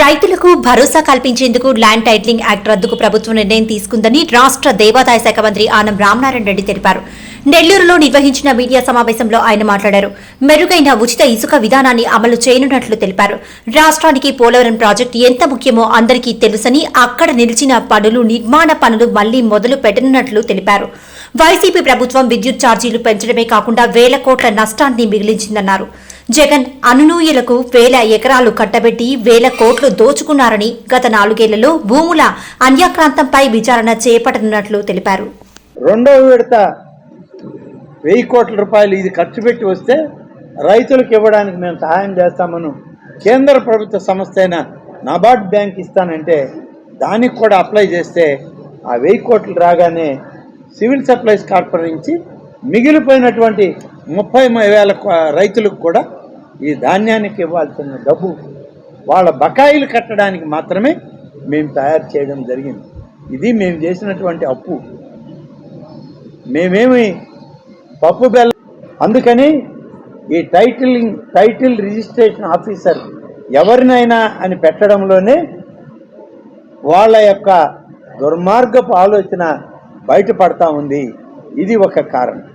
రైతులకు భరోసా కల్పించేందుకు land titling act రద్దుకు ప్రభుత్వం నిర్ణయం తీసుకుందని రాష్ట్ర దేవాదాయ శాఖ మంత్రి ఆనం రామనారాయణ రెడ్డి తెలిపారు. నెల్లూరులో నిర్వహించిన మీడియా సమావేశంలో ఆయన మాట్లాడారు. మెరుగైన ఉచిత ఇసుక విధానాన్ని అమలు చేయనున్నట్లు తెలిపారు. రాష్ట్రానికి పోలవరం ప్రాజెక్టు ఎంత ముఖ్యమో అందరికీ తెలుసని అక్కడ నిలిచిన పనులు నిర్మాణ పనులు మళ్ళీ మొదలు పెట్టనున్నట్లు తెలిపారు. వైసీపీ ప్రభుత్వం విద్యుత్ ఛార్జీలు పెంచడమే కాకుండా వేల కోట్ల నష్టాన్ని మిగిలించిందన్నారు. జగన్ అనునూయులకు వేల ఎకరాలు కట్టబెట్టి వేల కోట్లు దోచుకున్నారని గత నాలుగేళ్ళలో భూముల అన్యాక్రాంతంపై విచారణ చేపట్టనున్నట్లు తెలిపారు. రెండవ విడత వెయ్యి కోట్ల రూపాయలు ఇది ఖర్చు పెట్టి వస్తే రైతులకు ఇవ్వడానికి మేము సహాయం చేస్తామను కేంద్ర ప్రభుత్వ సంస్థ అయిన నబార్డ్ బ్యాంక్ ఇస్తానంటే దానికి కూడా అప్లై చేస్తే ఆ వెయ్యి కోట్లు రాగానే సివిల్ సప్లైస్ కార్పొరేషన్ నుంచి మిగిలిపోయినటువంటి ముప్పై వేల రైతులకు కూడా ఈ ధాన్యానికి ఇవ్వాల్సిన డబ్బు వాళ్ళ బకాయిలు కట్టడానికి మాత్రమే మేము తయారు చేయడం జరిగింది. ఇది మేము చేసినటువంటి అప్పు. మేమేమి పప్పు బెల్లం అందుకని ఈ టైటిలింగ్ టైటిల్ రిజిస్ట్రేషన్ ఆఫీసర్ ఎవరినైనా అని పెట్టడంలోనే వాళ్ళ యొక్క దుర్మార్గపు ఆలోచన బయటపడతా ఉంది. ఇది ఒక కారణం.